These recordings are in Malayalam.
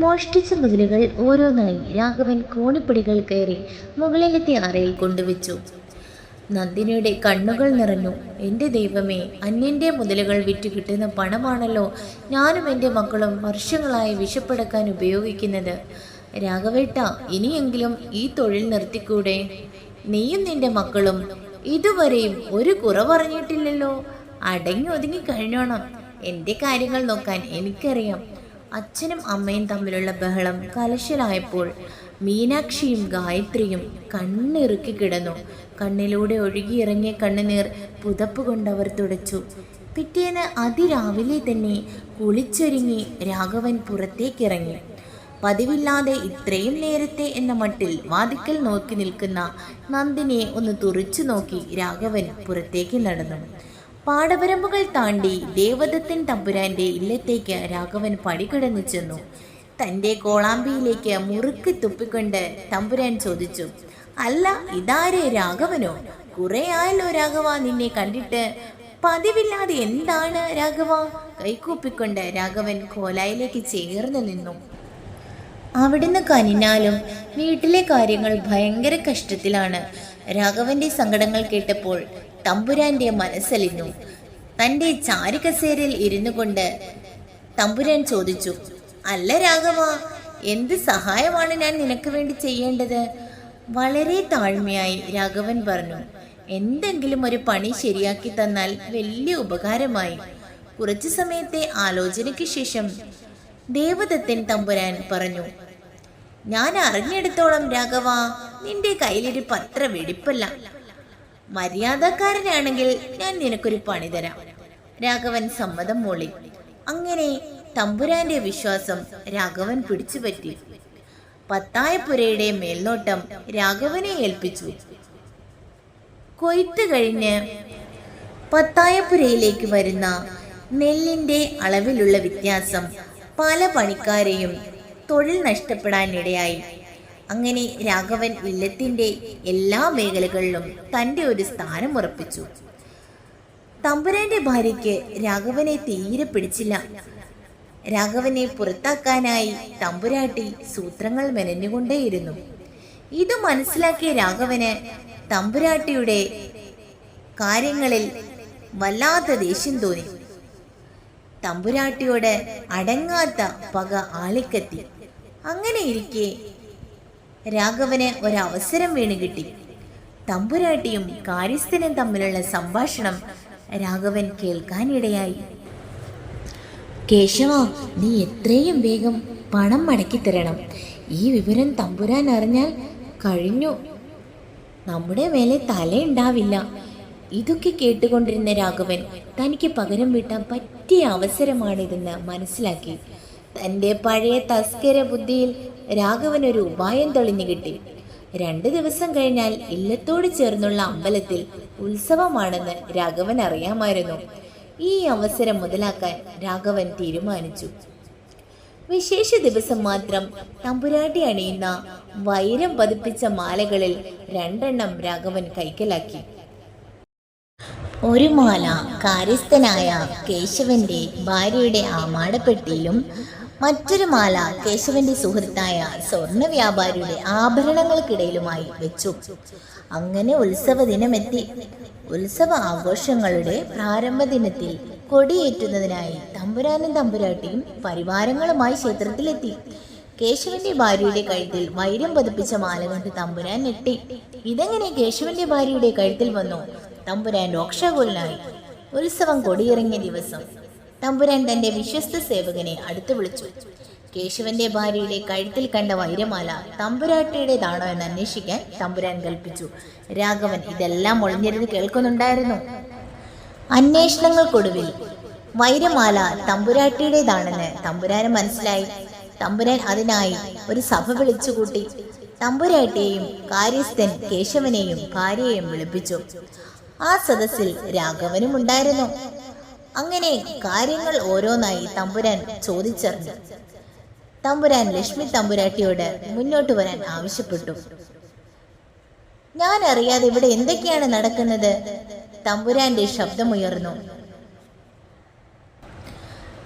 മോഷ്ടിച്ച മുതലുകൾ ഓരോന്നായി രാഘവൻ കോണിപ്പടികൾ കയറി മുകളിലെത്തി അറയിൽ കൊണ്ടുവച്ചു. നന്ദിനിയുടെ കണ്ണുകൾ നിറഞ്ഞു. എന്റെ ദൈവമേ അന്യന്റെ മുതലുകൾ വിറ്റ് കിട്ടുന്ന പണമാണല്ലോ ഞാനും എന്റെ മക്കളും വർഷങ്ങളായി വിഷപ്പെടുക്കാൻ ഉപയോഗിക്കുന്നത്. രാഘവേട്ട ഇനിയെങ്കിലും ഈ തൊഴിൽ നിർത്തിക്കൂടെ? നീയും നിന്റെ മക്കളും ഇതുവരെയും ഒരു കുറവറിഞ്ഞിട്ടില്ലല്ലോ. അടങ്ങി ഒതുങ്ങി കഴിഞ്ഞോണം. എന്റെ കാര്യങ്ങൾ നോക്കാൻ എനിക്കറിയാം. അച്ഛനും അമ്മയും തമ്മിലുള്ള ബഹളം കലശലായപ്പോൾ മീനാക്ഷിയും ഗായത്രിയും കണ്ണിറുക്കി കിടന്നു. കണ്ണിലൂടെ ഒഴുകിയിറങ്ങിയ കണ്ണുനീർ പുതപ്പ് കൊണ്ടവർ തുടച്ചു. പിറ്റേന്ന് അതിരാവിലെ തന്നെ കുളിച്ചൊരുങ്ങി രാഘവൻ പുറത്തേക്കിറങ്ങി. പതിവില്ലാതെ ഇത്രയും നേരത്തെ എന്ന മട്ടിൽ വാതിക്കൽ നോക്കി നിൽക്കുന്ന നന്ദിനിയെ ഒന്ന് തുറിച്ചു നോക്കി രാഘവൻ പുറത്തേക്ക് നടന്നു. പാടവരമ്പുകൾ താണ്ടി ദേവദത്തൻ തമ്പുരാന്റെ ഇല്ലത്തേക്ക് രാഘവൻ പടികിടന്നു ചെന്നു. തന്റെ കോളാമ്പിയിലേക്ക് മുറുക്ക് തുപ്പിക്കൊണ്ട് തമ്പുരാൻ ചോദിച്ചു അല്ല ഇതാരെ രാഘവനോ? കുറെ ആയല്ലോ രാഘവ നിന്നെ കണ്ടിട്ട്. പതിവില്ലാതെ എന്താണ് രാഘവ? കൈകൂപ്പിക്കൊണ്ട് രാഘവൻ കോലായിലേക്ക് ചേർന്നു നിന്നു. അവിടുന്ന് കനിഞ്ഞാലും വീട്ടിലെ കാര്യങ്ങൾ ഭയങ്കര കഷ്ടത്തിലാണ്. രാഘവന്റെ സങ്കടങ്ങൾ കേട്ടപ്പോൾ തമ്പുരാന്റെ മനസ്സലിഞ്ഞു. തന്റെ ചാരുകസേരയിൽ ഇരുന്നു കൊണ്ട് തമ്പുരാൻ ചോദിച്ചു അല്ല രാഘവ എന്ത് സഹായമാണ് ഞാൻ നിനക്ക് വേണ്ടി ചെയ്യേണ്ടത്? വളരെ താഴ്മയായി രാഘവൻ പറഞ്ഞു. എന്തെങ്കിലും ഒരു പണി ശരിയാക്കി തന്നാൽ വലിയ ഉപകാരമായി. കുറച്ചു സമയത്തെ ആലോചനയ്ക്ക് ശേഷം ദേവദത്തൻ തമ്പുരാൻ പറഞ്ഞു ഞാൻ അറിഞ്ഞെടുത്തോളം രാഘവ നിന്റെ കയ്യിലൊരു പത്ര വെടിപ്പല്ല. മര്യാദക്കാരനാണെങ്കിൽ ഞാൻ നിനക്കൊരു പണി തരാം. രാഘവൻ സമ്മതം മൂളി. അങ്ങനെ തമ്പുരാന്റെ വിശ്വാസം രാഘവൻ പിടിച്ചുപറ്റി. പത്തായപ്പുരയുടെ മേൽനോട്ടം രാഘവനെ ഏൽപ്പിച്ചു. കൊയ്ത്ത് കഴിഞ്ഞ് പത്തായപ്പുരയിലേക്ക് വരുന്ന നെല്ലിന്റെ അളവിലുള്ള വ്യത്യാസം പല പണിക്കാരെയും തൊഴിൽ നഷ്ടപ്പെടാനിടയായി. അങ്ങനെ രാഘവൻ ഇല്ലത്തിന്റെ എല്ലാ മേഖലകളിലും തന്റെ ഒരു സ്ഥാനം ഉറപ്പിച്ചു. തമ്പുരാന്റെ ഭാര്യയ്ക്ക് രാഘവനെ തീരെ പിടിച്ചില്ല. രാഘവനെ പുറത്താക്കാനായി തമ്പുരാട്ടി സൂത്രങ്ങൾ മെനഞ്ഞുകൊണ്ടേയിരുന്നു. ഇത് മനസ്സിലാക്കിയ രാഘവന് തമ്പുരാട്ടിയുടെ കാര്യങ്ങളിൽ വല്ലാത്ത ദേഷ്യം തോന്നി. തമ്പുരാട്ടിയോട് അടങ്ങാത്ത പക ആളിക്കത്തി. അങ്ങനെ ഇരിക്കെ രാഘവന് ഒരവസരം വീണ് കിട്ടി. തമ്പുരാട്ടിയും കാര്യസ്ഥനും തമ്മിലുള്ള സംഭാഷണം രാഘവൻ കേൾക്കാനിടയായി. കേശവ നീ എത്രയും വേഗം പണം മടക്കി തരണം. ഈ വിവരം തമ്പുരാൻ അറിഞ്ഞാൽ കഴിഞ്ഞു. നമ്മുടെ മേലെ തലയുണ്ടാവില്ല. ഇതൊക്കെ കേട്ടുകൊണ്ടിരുന്ന രാഘവൻ തനിക്ക് പകരം വീട്ടാൻ പറ്റിയ അവസരമാണിതെന്ന് മനസ്സിലാക്കി. തന്റെ പഴയ തസ്കര ബുദ്ധിയിൽ രാഘവൻ ഒരു ഉപായം തെളിഞ്ഞു കിട്ടി. രണ്ട് ദിവസം കഴിഞ്ഞാൽ ഇല്ലത്തോട് ചേർന്നുള്ള അമ്പലത്തിൽ ഉത്സവമാണെന്ന് രാഘവൻ അറിയാമായിരുന്നു. ഈ അവസരം മുതലാക്കാൻ രാഘവൻ തീരുമാനിച്ചു. വിശേഷ ദിവസം മാത്രം തമ്പുരാട്ടി അണിയുന്ന വൈരം പതിപ്പിച്ച മാലകളിൽ രണ്ടെണ്ണം രാഘവൻ കൈക്കലാക്കി. ഒരു മാല കാര്യസ്ഥനായ കേശവന്റെ ഭാര്യയുടെ ആമാടപ്പെട്ടിയിലും മറ്റൊരു മാല കേശവന്റെ സുഹൃത്തായ സ്വർണ വ്യാപാരിയുടെ ആഭരണങ്ങൾക്കിടയിലുമായി വെച്ചു. അങ്ങനെ ഉത്സവ ദിനമെത്തി ഉത്സവ ആഘോഷങ്ങളുടെ പ്രാരംഭ ദിനത്തിൽ കൊടിയേറ്റുന്നതിനായി തമ്പുരാനും തമ്പുരാട്ടിയും പരിവാരങ്ങളുമായി ക്ഷേത്രത്തിലെത്തി. കേശവന്റെ ഭാര്യയുടെ കഴുത്തിൽ വൈരം പതിപ്പിച്ച മാല കൊണ്ട് തമ്പുരാൻ ഞെട്ടി. ഇതെങ്ങനെ കേശവന്റെ ഭാര്യയുടെ കഴുത്തിൽ വന്നു? തമ്പുരാൻ രോക്ഷാകുലനായി. ഉത്സവം കൊടിയിറങ്ങിയ ദിവസം തമ്പുരാൻ തന്റെ വിശ്വസ്ത സേവകനെ അടുത്തു വിളിച്ചു. കേശവന്റെ ഭാര്യയുടെ കഴുത്തിൽ കണ്ട വൈരമാല തമ്പുരാട്ടിയുടേതാണോ എന്ന് അന്വേഷിക്കാൻ തമ്പുരാൻ കൽപ്പിച്ചു. രാഘവൻ ഇതെല്ലാം ഒളിഞ്ഞിരുന്ന് കേൾക്കുന്നുണ്ടായിരുന്നു. അന്വേഷണങ്ങൾക്കൊടുവിൽ വൈരമാല തമ്പുരാട്ടിയുടേതാണെന്ന് തമ്പുരാന് മനസ്സിലായി. തമ്പുരാൻ അതിനായി ഒരു സഭ വിളിച്ചുകൂട്ടി. തമ്പുരാട്ടിയെയും കാര്യസ്ഥൻ കേശവനെയും ഭാര്യയെയും വിളിപ്പിച്ചു. ആ സദസ്സിൽ രാഘവനും ഉണ്ടായിരുന്നു അങ്ങനെ കാര്യങ്ങൾ ഓരോന്നായി തമ്പുരാൻ ചോദിച്ചറിഞ്ഞു. തമ്പുരാൻ ലക്ഷ്മി തമ്പുരാട്ടിയോട് മുന്നോട്ട് വരാൻ ആവശ്യപ്പെട്ടു. ഞാൻ അറിയാതെ ഇവിടെ എന്തൊക്കെയാണ് നടക്കുന്നത്? തമ്പുരാന്റെ ശബ്ദമുയർന്നു.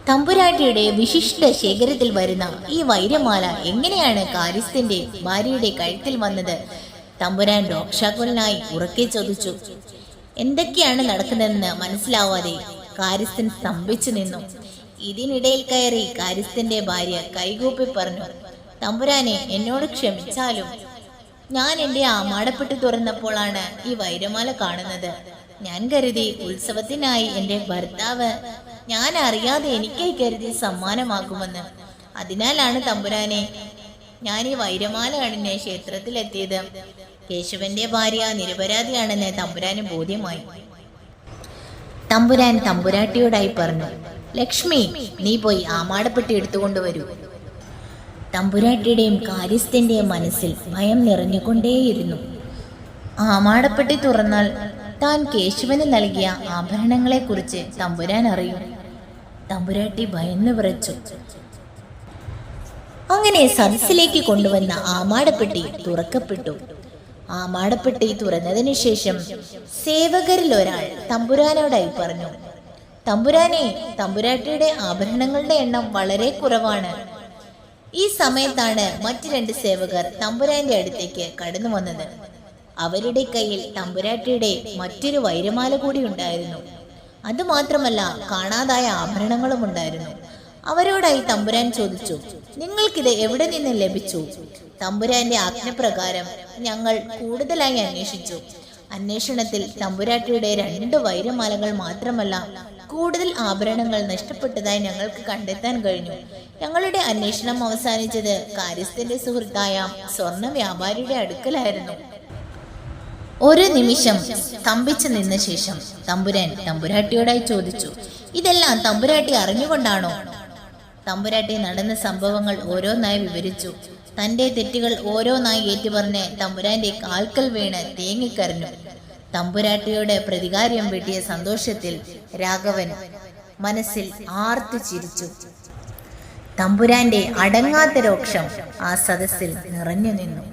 തമ്പുരാട്ടിയുടെ വിശിഷ്ട ശേഖരത്തിൽ വരുന്ന ഈ വൈരമാല എങ്ങനെയാണ് കാര്യസ്ഥന്റെ ഭാര്യയുടെ കഴുത്തിൽ വന്നത്? തമ്പുരാൻ രോക്ഷാകുലനായി ഉറക്കെ ചോദിച്ചു. എന്തൊക്കെയാണ് നടക്കുന്നതെന്ന് മനസ്സിലാവാതെ കാര്യസ്ഥൻ സ്തംഭിച്ചു നിന്നു. ഇതിനിടയിൽ കയറി കാര്യസ്ഥന്റെ ഭാര്യ കൈകൂപ്പി പറഞ്ഞു തമ്പുരാനെ എന്നോട് ക്ഷമിച്ചാലും ഞാൻ എന്റെ ആമാടപ്പെട്ട് തുറന്നപ്പോഴാണ് ഈ വൈരമാല കാണുന്നത്. ഞാൻ കരുതി ഉത്സവത്തിനായി എന്റെ ഭർത്താവ് ഞാൻ അറിയാതെ എനിക്കായി കരുതി സമ്മാനമാക്കുമെന്ന്. അതിനാലാണ് തമ്പുരാനെ ഞാൻ ഈ വൈരമാല അണിഞ്ഞ് ക്ഷേത്രത്തിലെത്തിയത്. കേശവന്റെ ഭാര്യ നിരപരാധിയാണെന്ന് തമ്പുരാന് ബോധ്യമായി. തമ്പുരാൻ തമ്പുരാട്ടിയോടായി പറഞ്ഞു ലക്ഷ്മി നീ പോയി ആമാടപ്പെട്ടി എടുത്തുകൊണ്ടുവരൂ. തമ്പുരാട്ടിയുടെയും കാര്യസ്ഥന്റെയും മനസ്സിൽ ഭയം നിറഞ്ഞുകൊണ്ടേയിരുന്നു. ആമാടപ്പെട്ടി തുറന്നാൽ താൻ കേശവന് നൽകിയ ആഭരണങ്ങളെക്കുറിച്ച് തമ്പുരാൻ അറിയും. തമ്പുരാട്ടി ഭയന്നു വിറച്ചു. അങ്ങനെ സദസ്സിലേക്ക് കൊണ്ടുവന്ന ആമാടപ്പെട്ടി തുറക്കപ്പെട്ടു. ആമാടപ്പെട്ടി തുറന്നതിന് ശേഷം സേവകരിൽ ഒരാൾ തമ്പുരാനോടായി പറഞ്ഞു തമ്പുരാനെ തമ്പുരാട്ടിയുടെ ആഭരണങ്ങളുടെ എണ്ണം വളരെ കുറവാണ്. ഈ സമയത്താണ് മറ്റു രണ്ട് സേവകർ തമ്പുരാന്റെ അടുത്തേക്ക് കടന്നു വന്നത്. അവരുടെ കയ്യിൽ തമ്പുരാട്ടിയുടെ മറ്റൊരു വൈരമാല കൂടി ഉണ്ടായിരുന്നു. അതുമാത്രമല്ല കാണാതായ ആഭരണങ്ങളും ഉണ്ടായിരുന്നു. അവരോടായി തമ്പുരാൻ ചോദിച്ചു നിങ്ങൾക്കിത് എവിടെ നിന്ന് ലഭിച്ചു? തമ്പുരാന്റെ ആജ്ഞപ്രകാരം ഞങ്ങൾ കൂടുതലായി അന്വേഷിച്ചു. അന്വേഷണത്തിൽ തമ്പുരാട്ടിയുടെ രണ്ട് വൈരമാലകൾ മാത്രമല്ല കൂടുതൽ ആഭരണങ്ങൾ നഷ്ടപ്പെട്ടതായി ഞങ്ങൾക്ക് കണ്ടെത്താൻ കഴിഞ്ഞു. ഞങ്ങളുടെ അന്വേഷണം അവസാനിച്ചത് കാര്യസ്ഥന്റെ സുഹൃത്തായ സ്വർണ വ്യാപാരിയുടെ അടുക്കലായിരുന്നു. ഒരു നിമിഷം സ്തംഭിച്ചു നിന്ന ശേഷം തമ്പുരാൻ തമ്പുരാട്ടിയോടായി ചോദിച്ചു ഇതെല്ലാം തമ്പുരാട്ടി അറിഞ്ഞുകൊണ്ടാണോ? തമ്പുരാട്ടി നടന്ന സംഭവങ്ങൾ ഓരോന്നായി വിവരിച്ചു. തന്റെ തെറ്റുകൾ ഓരോന്നായി ഏറ്റുപറഞ്ഞ് തമ്പുരാന്റെ കാൽക്കൽ വീണ് തേങ്ങിക്കരഞ്ഞു. തമ്പുരാട്ടിയുടെ പ്രതികാരം വെട്ടിയ സന്തോഷത്തിൽ രാഘവൻ മനസ്സിൽ ആർത്തു ചിരിച്ചു. തമ്പുരാന്റെ അടങ്ങാത്ത രോക്ഷം ആ സദസ്സിൽ നിറഞ്ഞു നിന്നു.